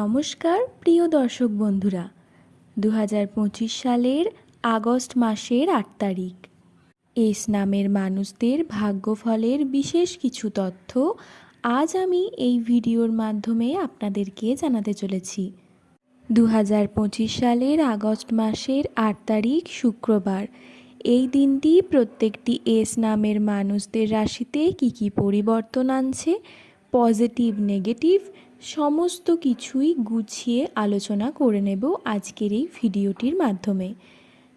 নমস্কার, প্রিয় দর্শক বন্ধুরা। দু হাজার পঁচিশ সালের আগস্ট মাসের আট তারিখ। এস নামের মানুষদের ভাগ্যফলের বিশেষ কিছু তথ্য আজ আমি এই ভিডিওর মাধ্যমে আপনাদেরকে জানাতে চলেছি। দু হাজার পঁচিশ সালের আগস্ট মাসের আট তারিখ, শুক্রবার। এই দিনটি প্রত্যেকটি এস নামের মানুষদের রাশিতে কী কী পরিবর্তন আনছে, পজিটিভ, নেগেটিভ সমস্ত কিছুই গুছিয়ে আলোচনা করে নেব আজকের এই ভিডিওটির মাধ্যমে।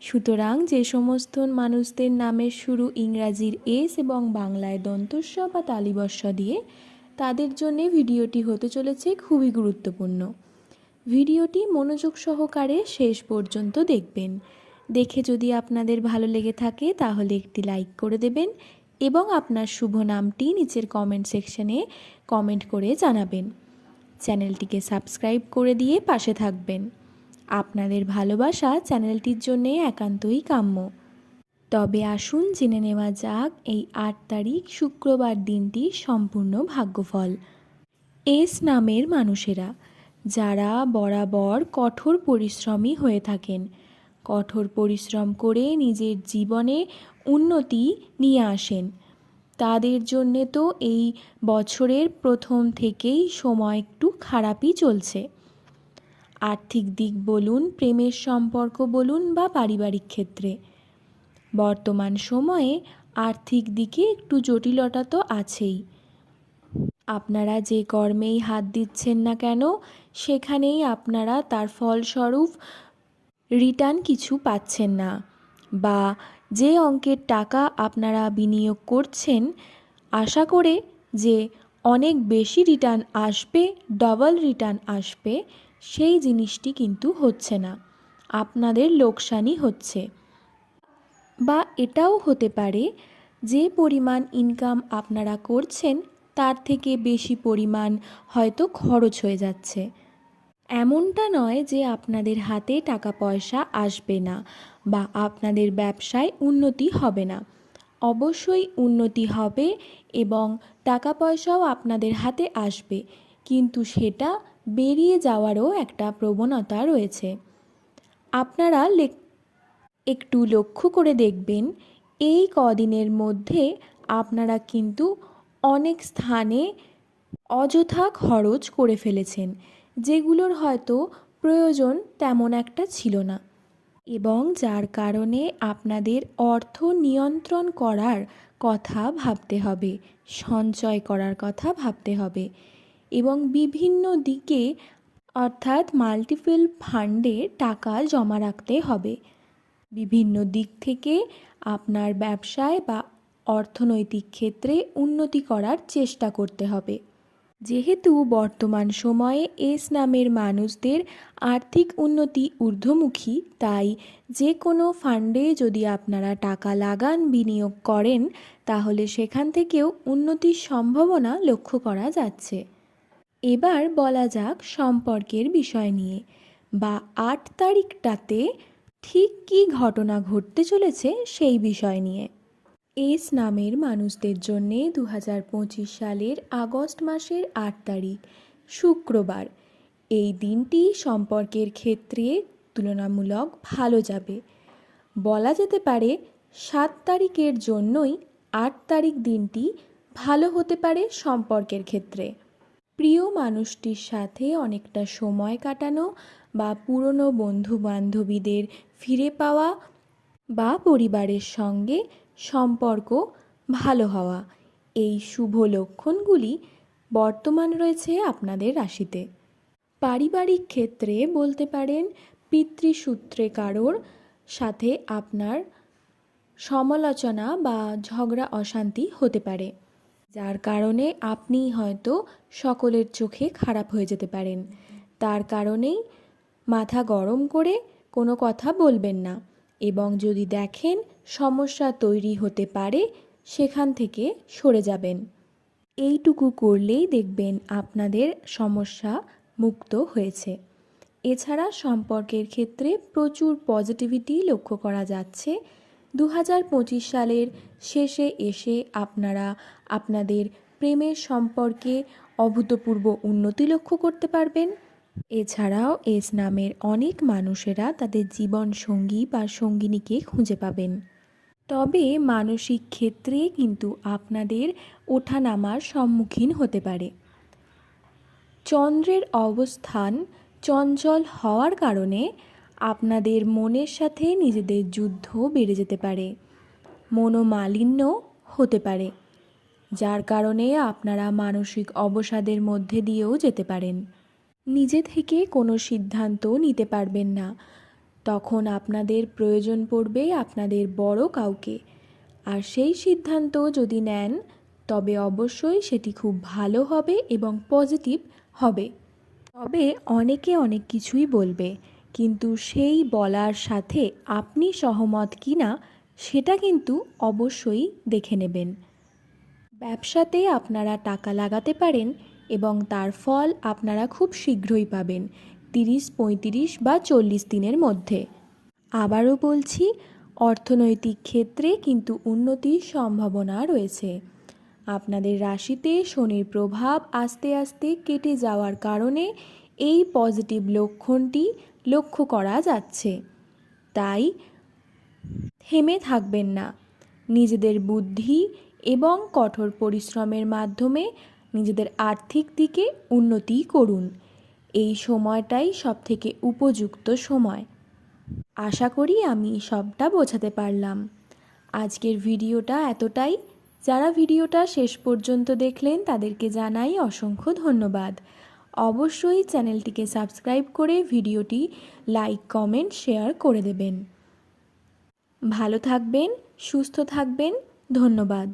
সুতরাং যে সমস্ত মানুষদের নামের শুরু ইংরাজির এস এবং বাংলায় দন্তস্ব বা তালিবস্য দিয়ে, তাদের জন্য ভিডিওটি হতে চলেছে খুবই গুরুত্বপূর্ণ। ভিডিওটি মনোযোগ সহকারে শেষ পর্যন্ত দেখবেন। দেখে যদি আপনাদের ভালো লেগে থাকে, তাহলে একটি লাইক করে দেবেন এবং আপনার শুভ নামটি নিচের কমেন্ট সেকশনে কমেন্ট করে জানাবেন। চ্যানেলটিকে সাবস্ক্রাইব করে দিয়ে পাশে থাকবেন। আপনাদের ভালোবাসা চ্যানেলটির জন্যে একান্তই কাম্য। তবে আসুন জেনে নেওয়া যাক এই আট তারিখ শুক্রবার দিনটি সম্পূর্ণ ভাগ্যফল। এস নামের মানুষেরা, যারা বরাবর কঠোর পরিশ্রমী হয়ে থাকেন, কঠোর পরিশ্রম করে নিজের জীবনে উন্নতি নিয়ে আসেন। তাদের জন্যে তো এই বছরের প্রথম থেকেই সময় একটু খারাপই চলছে। আর্থিক দিক বলুন, প্রেমের সম্পর্ক বলুন বা পারিবারিক ক্ষেত্রে। বর্তমান সময়ে আর্থিক দিকে একটু জটিলতা তো আছেই। আপনারা যে কর্মেই হাত দিচ্ছেন না কেন, সেখানেই আপনারা তার ফলস্বরূপ রিটার্ন কিছু পাচ্ছেন না। বা যে অঙ্কের টাকা আপনারা বিনিয়োগ করছেন, আশা করে যে অনেক বেশি রিটার্ন আসবে, ডবল রিটার্ন আসবে, সেই জিনিসটি কিন্তু হচ্ছে না। আপনাদের লোকসানই হচ্ছে। বা এটাও হতে পারে যে পরিমাণ ইনকাম আপনারা করছেন, তার থেকে বেশি পরিমাণ হয়তো খরচ হয়ে যাচ্ছে। এমনটা নয় যে আপনাদের হাতে টাকা পয়সা আসবে না বা আপনাদের ব্যবসায় উন্নতি হবে না। অবশ্যই উন্নতি হবে এবং টাকা পয়সাও আপনাদের হাতে আসবে, কিন্তু সেটা বেরিয়ে যাওয়ারও একটা প্রবণতা রয়েছে। আপনারা একটু লক্ষ্য করে দেখবেন, এই কদিনের মধ্যে আপনারা কিন্তু অনেক স্থানে অযথা খরচ করে ফেলেছেন। যেগুলোর হয়তো প্রয়োজন তেমন একটা ছিল না। এবং যার কারণে আপনাদের অর্থ নিয়ন্ত্রণ করার কথা ভাবতে হবে, সঞ্চয় করার কথা ভাবতে হবে। এবং বিভিন্ন দিকে, অর্থাৎ মাল্টিপল ফান্ডে টাকা জমা রাখতে হবে। বিভিন্ন দিক থেকে আপনার ব্যবসায় বা অর্থনৈতিক ক্ষেত্রে উন্নতি করার চেষ্টা করতে হবে। যেহেতু বর্তমান সময়ে এস নামের মানুষদের আর্থিক উন্নতি ঊর্ধ্বমুখী, তাই যে কোনো ফান্ডে যদি আপনারা টাকা লাগান, বিনিয়োগ করেন, তাহলে সেখান থেকেও উন্নতির সম্ভাবনা লক্ষ্য করা যাচ্ছে। এবার বলা যাক সম্পর্কের বিষয় নিয়ে। বা আট তারিখটাতে ঠিক কী ঘটনা ঘটতে চলেছে সেই বিষয় নিয়ে। এস নামের মানুষদের জন্যে দু হাজার পঁচিশ সালের আগস্ট মাসের আট তারিখ, শুক্রবার। এই দিনটি সম্পর্কের ক্ষেত্রে তুলনামূলক ভালো যাবে। বলা যেতে পারে সাত তারিখের জন্যই আট তারিখ দিনটি ভালো হতে পারে সম্পর্কের ক্ষেত্রে। প্রিয় মানুষটির সাথে অনেকটা সময় কাটানো বা পুরনো বন্ধু বান্ধবীদের ফিরে পাওয়া বা পরিবারের সঙ্গে সম্পর্ক ভালো হওয়া। এই শুভ লক্ষণগুলি বর্তমান রয়েছে আপনাদের রাশিতে। পারিবারিক ক্ষেত্রে বলতে পারেন, পিতৃসূত্রে কারোর সাথে আপনার সমালোচনা বা ঝগড়া অশান্তি হতে পারে। যার কারণে আপনি হয়তো সকলের চোখে খারাপ হয়ে যেতে পারেন। তার কারণেই মাথা গরম করে কোনো কথা বলবেন না। এবং যদি দেখেন সমস্যা তৈরি হতে পারে, সেখান থেকে সরে যাবেন। এইটুকু করলেই দেখবেন আপনাদের সমস্যা মুক্ত হয়েছে। এছাড়া সম্পর্কের ক্ষেত্রে প্রচুর পজিটিভিটি লক্ষ্য করা যাচ্ছে। দু হাজার পঁচিশ সালের শেষে এসে আপনারা আপনাদের প্রেমের সম্পর্কে অভূতপূর্ব উন্নতি লক্ষ্য করতে পারবেন। এছাড়াও এস নামের অনেক মানুষেরা তাদের জীবন সঙ্গী বা সঙ্গিনীকে খুঁজে পাবেন। তবে মানসিক ক্ষেত্রে কিন্তু আপনাদের ওঠানামার সম্মুখীন হতে পারে। চন্দ্রের অবস্থান চঞ্চল হওয়ার কারণে আপনাদের মনের সাথে নিজেদের যুদ্ধ বেড়ে যেতে পারে। মনোমালিন্য হতে পারে, যার কারণে আপনারা মানসিক অবসাদের মধ্যে দিয়েও যেতে পারেন। নিজে থেকে কোনো সিদ্ধান্ত নিতে পারবেন না। তখন আপনাদের প্রয়োজন পড়বে আপনাদের বড় কাউকে। আর সেই সিদ্ধান্ত যদি নেন, তবে অবশ্যই সেটি খুব ভালো হবে এবং পজিটিভ হবে। তবে অনেকে অনেক কিছুই বলবে, কিন্তু সেই বলার সাথে আপনি সহমত কি না সেটা কিন্তু অবশ্যই দেখে নেবেন। ব্যবসাতে আপনারা টাকা লাগাতে পারেন এবং তার ফল আপনারা খুব শীঘ্রই পাবেন, তিরিশ, পঁয়ত্রিশ বা চল্লিশ দিনের মধ্যে। আবারও বলছি, অর্থনৈতিক ক্ষেত্রে কিন্তু উন্নতির সম্ভাবনা রয়েছে। আপনাদের রাশিতে শনির প্রভাব আস্তে আস্তে কেটে যাওয়ার কারণে এই পজিটিভ লক্ষণটি লক্ষ্য করা যাচ্ছে। তাই থেমে থাকবেন না। নিজেদের বুদ্ধি এবং কঠোর পরিশ্রমের মাধ্যমে নিজেদের আর্থিক দিকে উন্নতি করুন। এই সময়টাই সবথেকে উপযুক্ত সময়। আশা করি আমি সবটা বোঝাতে পারলাম। আজকের ভিডিওটা এতটাই। যারা ভিডিওটা শেষ পর্যন্ত দেখলেন, তাদেরকে জানাই অসংখ্য ধন্যবাদ। অবশ্যই চ্যানেলটিকে সাবস্ক্রাইব করে ভিডিওটি লাইক, কমেন্ট, শেয়ার করে দেবেন। ভালো থাকবেন, সুস্থ থাকবেন। ধন্যবাদ।